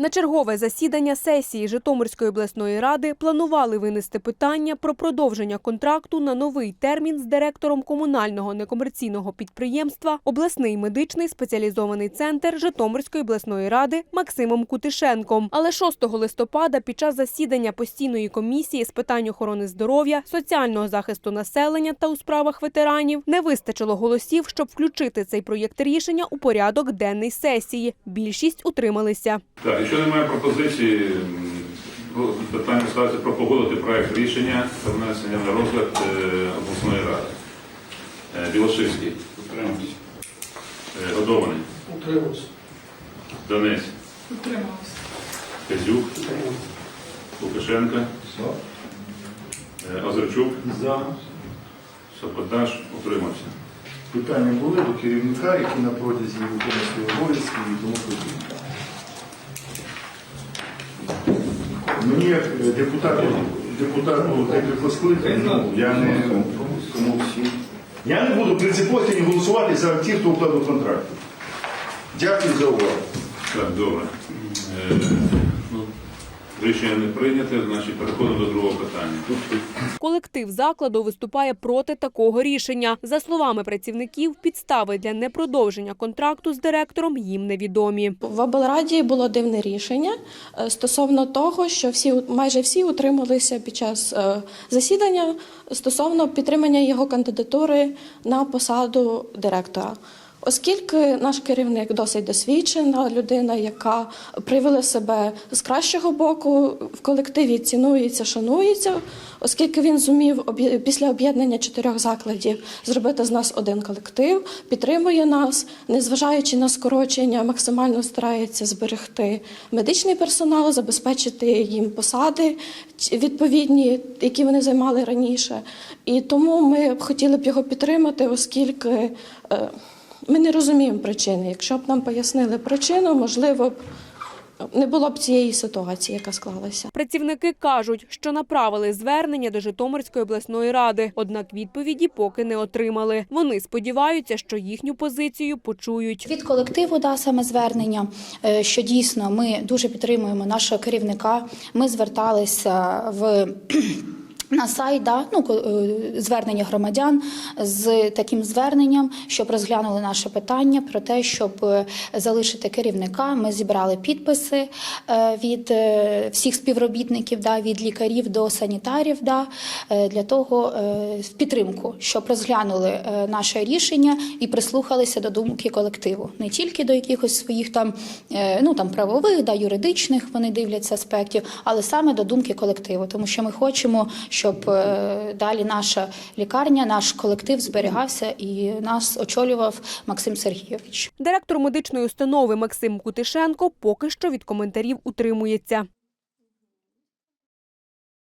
На чергове засідання сесії Житомирської обласної ради планували винести питання про продовження контракту на новий термін з директором комунального некомерційного підприємства обласний медичний спеціалізований центр Житомирської обласної ради Максимом Кутишенком. Але 6 листопада під час засідання постійної комісії з питань охорони здоров'я, соціального захисту населення та у справах ветеранів не вистачило голосів, щоб включити цей проєкт рішення у порядок денний сесії. Більшість утрималися. Якщо немає пропозиції, ну, питання ставиться про погодити проект рішення про внесення на розгляд е, обласної ради. Е, Білошинський. Утримався. Годований. Утримався. Донець. Утримався. Козюк. Лукашенко. е, Озерчук. За. Сапоташ. Утримався. Питання були до керівника, які на протязі виконує свої обов'язки і тому подібне. Мені е, депутату, депутату декілька скликань, ну, я не. Я не буду принципово не голосувати за ті, хто укладу контракти. Дякую за увагу. Так, добре. Рішення не прийняте, значить переходимо до другого питання. Колектив закладу виступає проти такого рішення. За словами працівників, підстави для непродовження контракту з директором їм невідомі. В облраді було дивне рішення е, стосовно того, що всі майже всі утрималися під час е, засідання стосовно підтримання його кандидатури на посаду директора. Оскільки наш керівник досить досвідчена людина, яка проявила себе з кращого боку в колективі, цінується, шанується, оскільки він зумів після об'єднання чотирьох закладів зробити з нас один колектив, підтримує нас, незважаючи на скорочення, максимально старається зберегти медичний персонал, забезпечити їм посади відповідні, які вони займали раніше. І тому ми б хотіли б його підтримати, оскільки. Ми не розуміємо причини. Якщо б нам пояснили причину, можливо б не було б цієї ситуації, яка склалася. Працівники кажуть, що направили звернення до Житомирської обласної ради, однак відповіді поки не отримали. Вони сподіваються, що їхню позицію почують. Від колективу да саме звернення, е, що дійсно ми дуже підтримуємо нашого керівника. Ми зверталися в. На сайт да, ну, е, звернення громадян з таким зверненням, щоб розглянули наше питання про те, щоб е, залишити керівника. Ми зібрали підписи е, від всіх співробітників, да, від лікарів до санітарів, да, для того в підтримку, щоб розглянули наше рішення і прислухалися до думки колективу, не тільки до якихось своїх там, ну там правових, да, юридичних вони дивляться аспектів, але саме до думки колективу, тому що ми хочемо, щоб е, далі наша лікарня, наш колектив зберігався і нас очолював Максим Сергійович. Директор медичної установи Максим Кутишенко поки що від коментарів утримується.